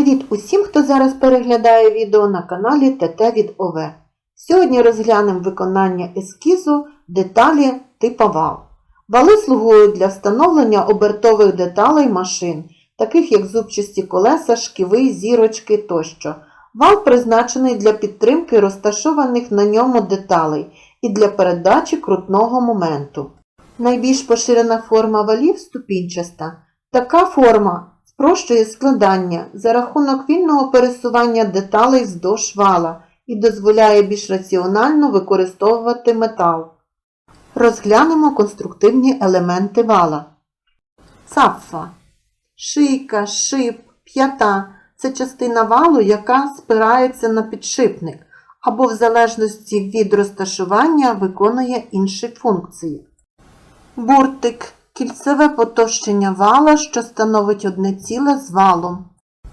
Привіт усім, хто зараз переглядає відео на каналі ТТ від ОВ. Сьогодні розглянемо виконання ескізу деталі типа вал. Вали слугують для встановлення обертових деталей машин, таких як зубчасті колеса, шківи, зірочки тощо. Вал призначений для підтримки розташованих на ньому деталей і для передачі крутного моменту. Найбільш поширена форма валів ступінчаста. Така форма спрощує складання за рахунок вільного пересування деталей вздовж вала і дозволяє більш раціонально використовувати метал. Розглянемо конструктивні елементи вала. Цапфа. Шийка, шип, п'ята це частина валу, яка спирається на підшипник або в залежності від розташування виконує інші функції. Буртик кільцеве потовщення вала, що становить одне ціле з валом.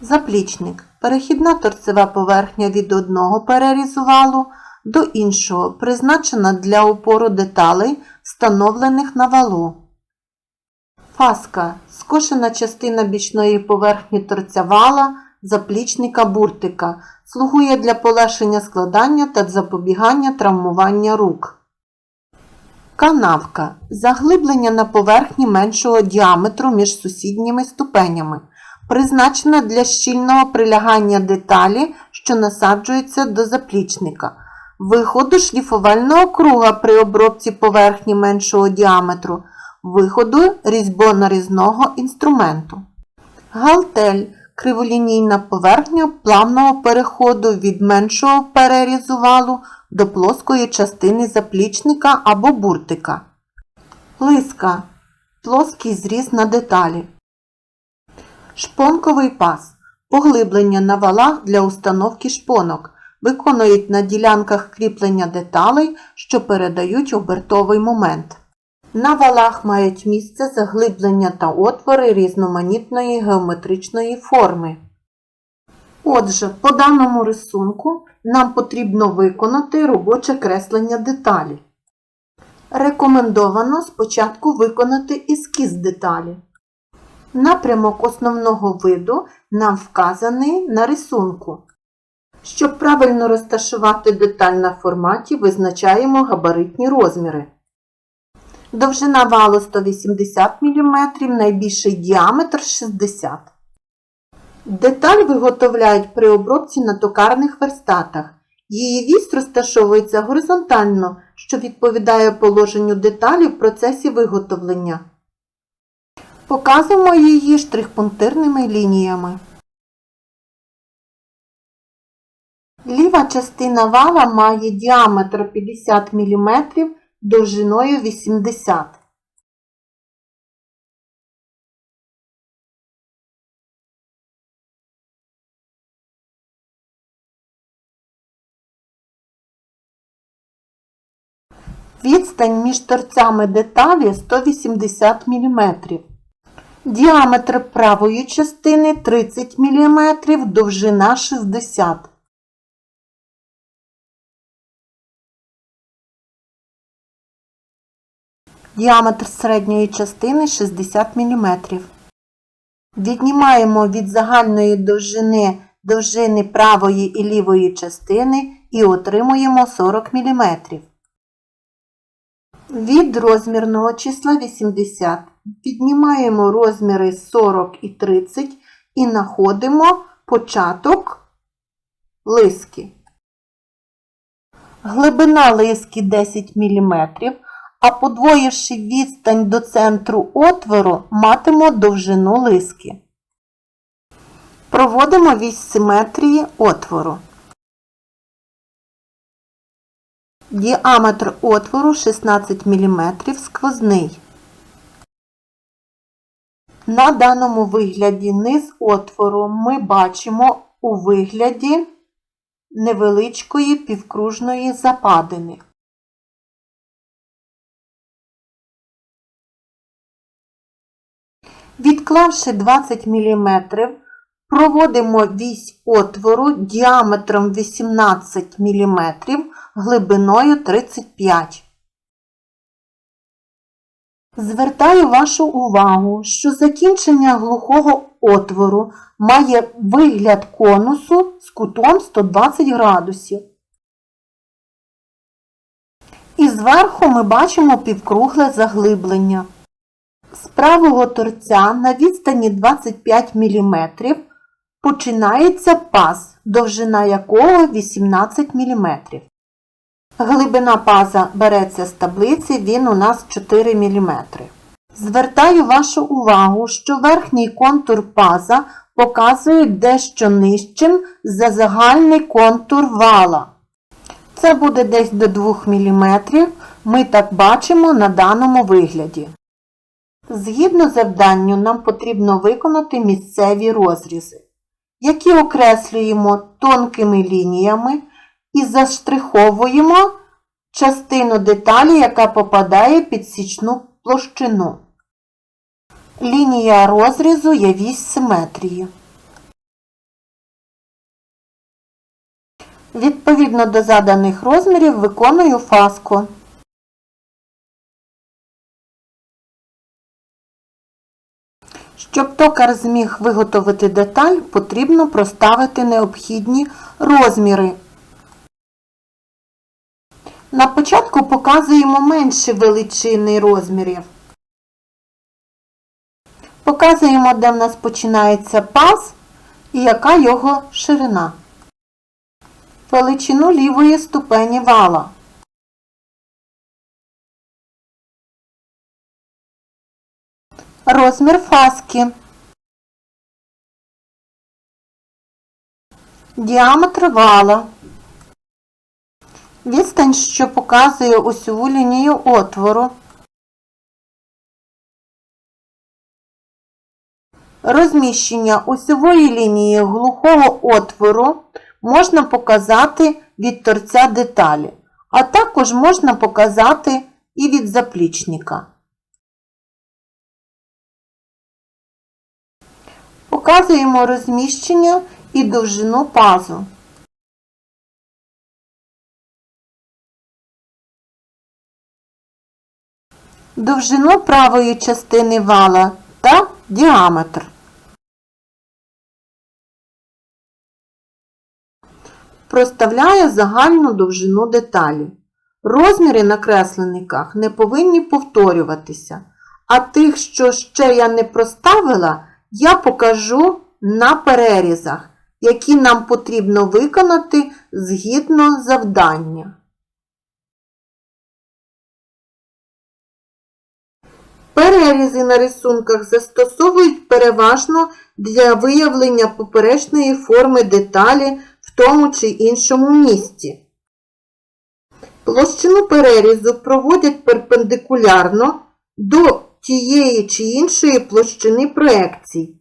Заплічник перехідна торцева поверхня від одного перерізу валу до іншого, призначена для опору деталей, встановлених на валу. Фаска скошена частина бічної поверхні торця вала, заплічника буртика, слугує для полегшення складання та запобігання травмування рук. Канавка заглиблення на поверхні меншого діаметру між сусідніми ступенями, призначена для щільного прилягання деталі, що насаджується до заплічника, виходу шліфувального круга при обробці поверхні меншого діаметру, виходу різьбонарізного інструменту. Галтель криволінійна поверхня плавного переходу від меншого перерізу валу до плоскої частини заплічника або буртика. Лиска плоский зріз на деталі. Шпонковий пас поглиблення на валах для установки шпонок. Виконують на ділянках кріплення деталей, що передають обертовий момент. На валах мають місце заглиблення та отвори різноманітної геометричної форми. Отже, по даному рисунку нам потрібно виконати робоче креслення деталі. Рекомендовано спочатку виконати ескіз деталі. Напрямок основного виду нам вказаний на рисунку. Щоб правильно розташувати деталь на форматі, визначаємо габаритні розміри. Довжина валу 180 мм, найбільший діаметр 60 мм. Деталь виготовляють при обробці на токарних верстатах. Її вісь розташовується горизонтально, що відповідає положенню деталі в процесі виготовлення. Показуємо її штрих-пунктирними лініями. Ліва частина вала має діаметр 50 мм довжиною 80 Відстань між торцями деталі 180 мм. Діаметр правої частини 30 мм, довжина 60 Діаметр середньої частини 60 мм. Віднімаємо від загальної довжини довжини правої і лівої частини і отримуємо 40 мм. Від розмірного числа 80 віднімаємо розміри 40 і 30 і знаходимо початок лиски. Глибина лиски 10 мм, а подвоївши відстань до центру отвору, матимо довжину лиски. Проводимо вісь симетрії отвору. Діаметр отвору 16 мм сквозний. На даному вигляді низ отвору ми бачимо у вигляді невеличкої півкружної западини. Відклавши 20 мм, проводимо вісь отвору діаметром 18 мм глибиною 35 Звертаю вашу увагу, що закінчення глухого отвору має вигляд конусу з кутом 120 градусів. І зверху ми бачимо півкругле заглиблення. З правого торця на відстані 25 мм починається паз, довжина якого 18 мм. Глибина паза береться з таблиці, він у нас 4 мм. Звертаю вашу увагу, що верхній контур паза показує дещо нижчим за загальний контур вала. Це буде десь до 2 мм, ми так бачимо на даному вигляді. Згідно завданню, нам потрібно виконати місцеві розрізи, які окреслюємо тонкими лініями і заштриховуємо частину деталі, яка попадає під січну площину. Лінія розрізу є вісь симетрії. Відповідно до заданих розмірів виконую фаску. Щоб токар зміг виготовити деталь, потрібно проставити необхідні розміри. На початку показуємо менші величини розмірів. Показуємо, де в нас починається паз і яка його ширина. Величину лівої ступені вала. Розмір фаски. Діаметр вала. Відстань, що показує осьову лінію отвору. Розміщення осьової лінії глухого отвору можна показати від торця деталі, а також можна показати і від заплічника. Показуємо розміщення і довжину пазу. Довжину правої частини вала та діаметр. Проставляю загальну довжину деталі. Розміри на кресленниках не повинні повторюватися, а тих, що ще я не проставила, я покажу на перерізах, які нам потрібно виконати згідно завдання. Перерізи на рисунках застосовують переважно для виявлення поперечної форми деталі в тому чи іншому місці. Площину перерізу проводять перпендикулярно до тієї чи іншої площини проекцій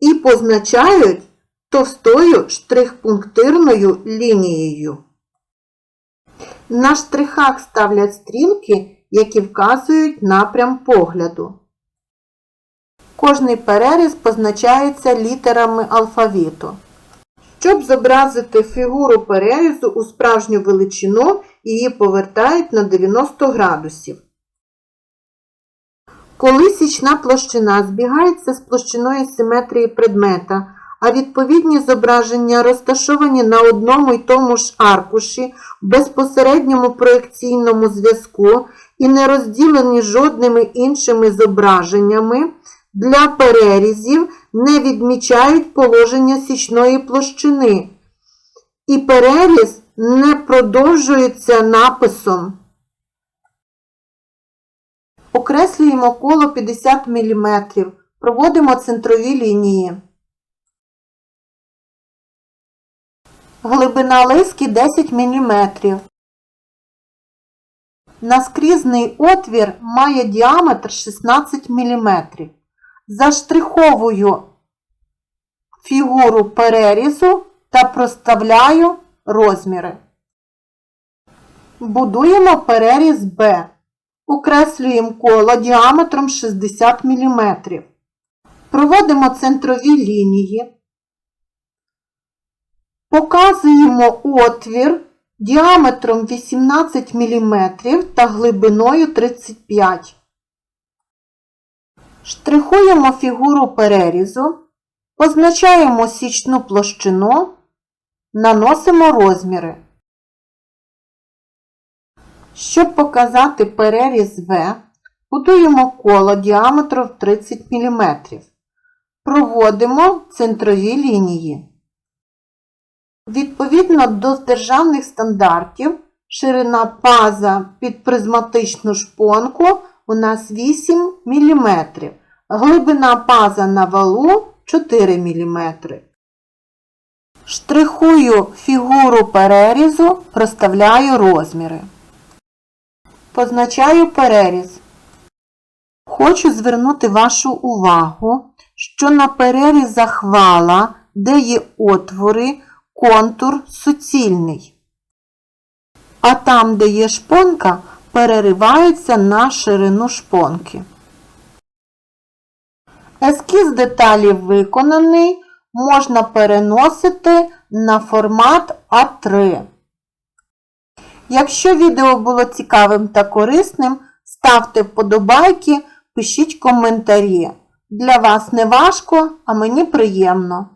і позначають товстою штрихпунктирною лінією. На штрихах ставлять стрілки, які вказують напрям погляду. Кожний переріз позначається літерами алфавіту. Щоб зобразити фігуру перерізу у справжню величину, її повертають на 90 градусів. Коли січна площина збігається з площиною симетрії предмета, а відповідні зображення розташовані на одному й тому ж аркуші в безпосередньому проекційному зв'язку і не розділені жодними іншими зображеннями, для перерізів не відмічають положення січної площини, і переріз не продовжується написом. Окреслюємо коло 50 мм. Проводимо центрові лінії. Глибина лиски 10 мм. Наскрізний отвір має діаметр 16 мм. Заштриховую фігуру перерізу та проставляю розміри. Будуємо переріз Б. Окреслюємо коло діаметром 60 мм. Проводимо центрові лінії. Показуємо отвір діаметром 18 мм та глибиною 35 Штрихуємо фігуру перерізу, позначаємо січну площину, наносимо розміри. Щоб показати переріз В, будуємо коло діаметром 30 мм. Проводимо центрові лінії. Відповідно до державних стандартів, ширина паза під призматичну шпонку у нас 8 мм, глибина паза на валу 4 мм. Штрихую фігуру перерізу, проставляю розміри. Позначаю переріз. Хочу звернути вашу увагу, що на перерізах вала, де є отвори, контур суцільний. А там, де є шпонка, перериваються на ширину шпонки. Ескіз деталі виконаний, можна переносити на формат А3. Якщо відео було цікавим та корисним, ставте вподобайки, пишіть коментарі. Для вас не важко, а мені приємно.